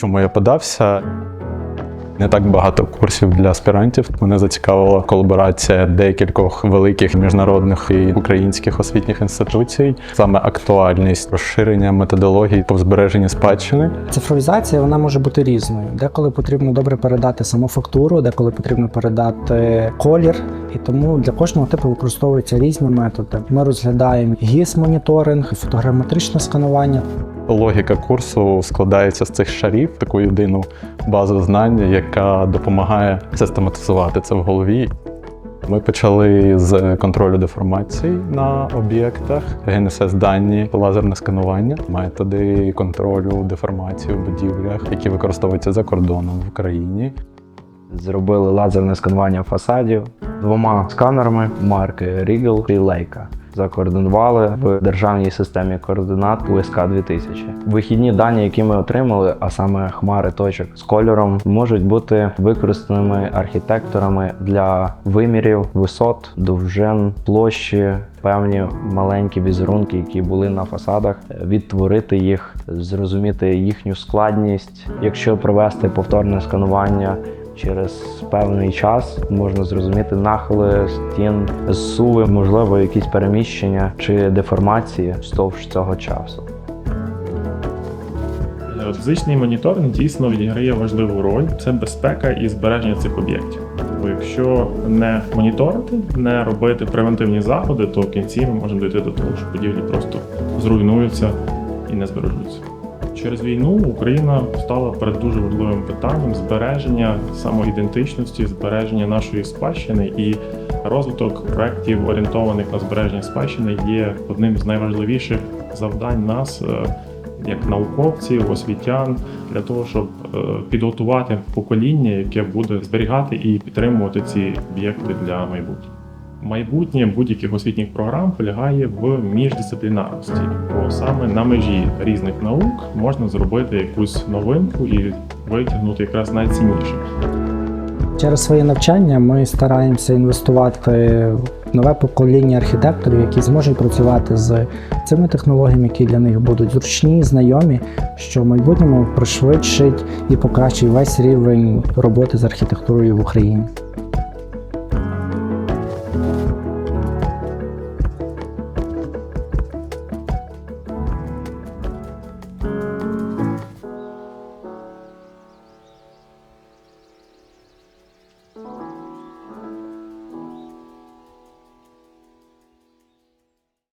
Чому я подався? Не так багато курсів для аспірантів. Мене зацікавила колаборація декількох великих міжнародних і українських освітніх інституцій, саме актуальність розширення методологій по збереженню спадщини. Цифровізація вона може бути різною. Деколи потрібно добре передати саму фактуру, деколи потрібно передати колір. І тому для кожного типу використовуються різні методи. Ми розглядаємо гіс-моніторинг, фотограметричне сканування. Логіка курсу складається з цих шарів, таку єдину базу знань, яка допомагає систематизувати це в голові. Ми почали з контролю деформацій на об'єктах, ГНСС дані, лазерне сканування, методи контролю деформації у будівлях, які використовуються за кордоном в Україні. Зробили лазерне сканування фасадів двома сканерами марки Regal і Leica. Закоординували в державній системі координат УСК 2000. Вихідні дані, які ми отримали, а саме хмари точок з кольором, можуть бути використаними архітекторами для вимірів висот, довжин, площі, певні маленькі візерунки, які були на фасадах, відтворити їх, зрозуміти їхню складність. Якщо провести повторне сканування. Через певний час можна зрозуміти нахили стін, зсуви, можливо, якісь переміщення чи деформації вздовж цього часу. Фізичний моніторинг дійсно відіграє важливу роль. Це безпека і збереження цих об'єктів. Бо якщо не моніторити, не робити превентивні заходи, то в кінці ми можемо дійти до того, що будівлі просто зруйнуються і не збережуться. Через війну Україна стала перед дуже важливим питанням збереження самоідентичності, збереження нашої спадщини і розвиток проєктів, орієнтованих на збереження спадщини, є одним з найважливіших завдань нас е, як науковців, освітян, для того, щоб е, підготувати покоління, яке буде зберігати і підтримувати ці об'єкти для майбутнього. Майбутнє будь-яких освітніх програм полягає в міждисциплінарності, бо саме на межі різних наук можна зробити якусь новинку і витягнути якраз найцінніше. Через своє навчання ми стараємося інвестувати в нове покоління архітекторів, які зможуть працювати з цими технологіями, які для них будуть зручні, знайомі, що в майбутньому пришвидшить і покращить весь рівень роботи з архітектурою в Україні.